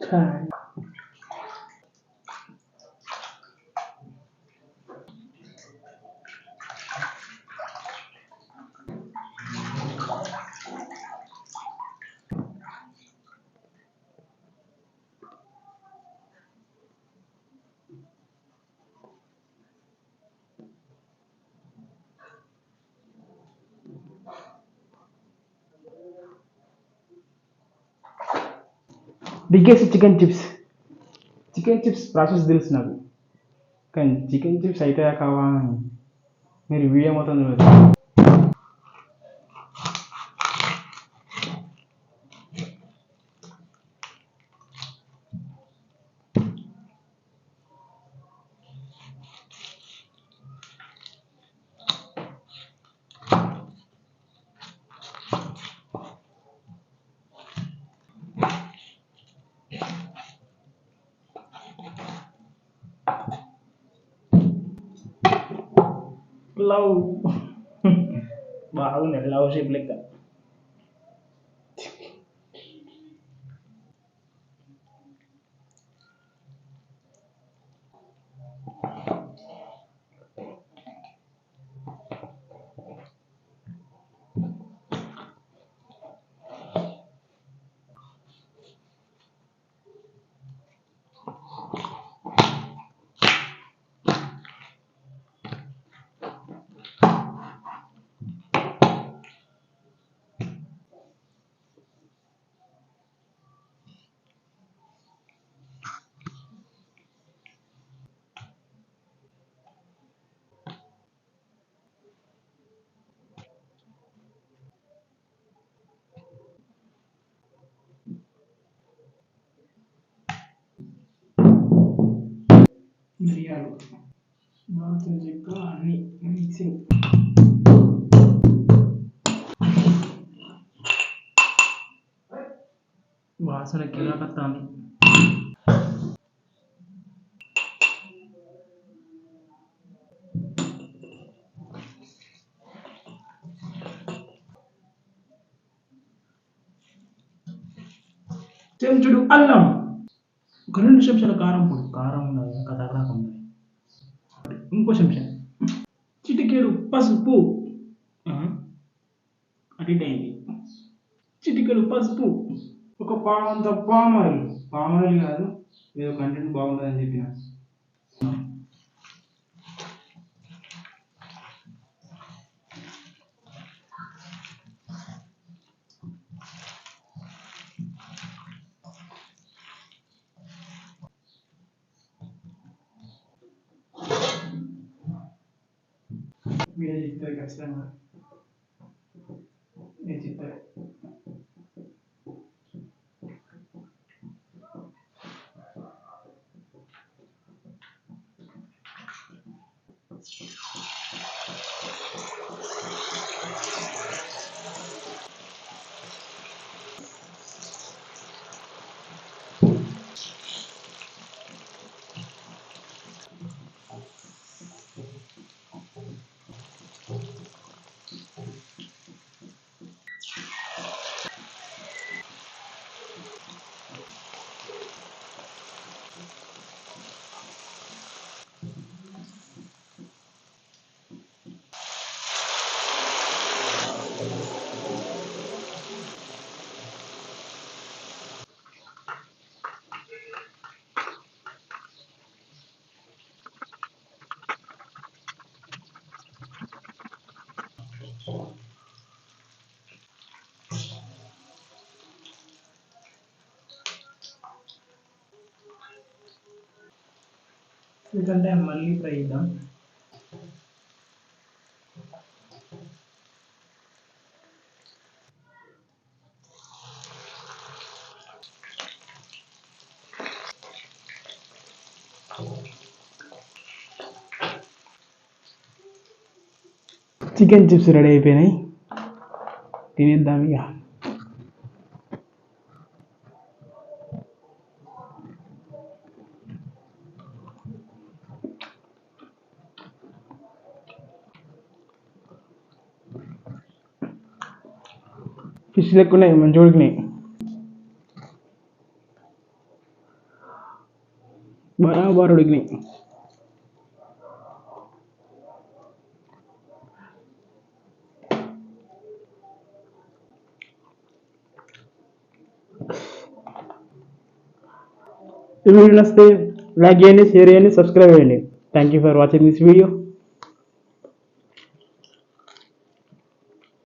看 biggest chicken chips. Chicken chips process తెలుసు నాకు. కానీ చికెన్ చిప్స్ అయితే కావా అని మీరు వీడియో మొత్తం చూడదు lau bau nih lau sih blek దాల్చిన చెక్క అన్ని మిక్సింగ్ వాసన కిరాకత్తాంది చెంచుడు అల్లం ఒక రెండు చెంచాల కారం పొడి కారం ఉన్నది ఇంకా తగడాక ఉంది ఇంకో చెంచా చిటికేడు పసుపు ఆ, అయింది చిటికెడు పసుపు ఒక పావంత పామాయిల్ పామరలు కాదు ఏదో కంటెంట్ బాగుంటుందని చెప్పిన. Mireyiktől kezdtem már. Nézd itt el. ఎందుకంటే మళ్ళీ ఫ్రై చేద్దాం. చికెన్ చిప్స్ రెడీ అయిపోయినాయి. తినేద్దాం ఇక. ఫిష్ లెక్క ఉన్నాయి మంచిగా ఉడికినాయి బరాబర్ ఉడికినాయి ఈ వీడియో నచ్చితే లైక్ చేయండి షేర్ చేయండి సబ్స్క్రైబ్ చేయండి. Thank you for watching this video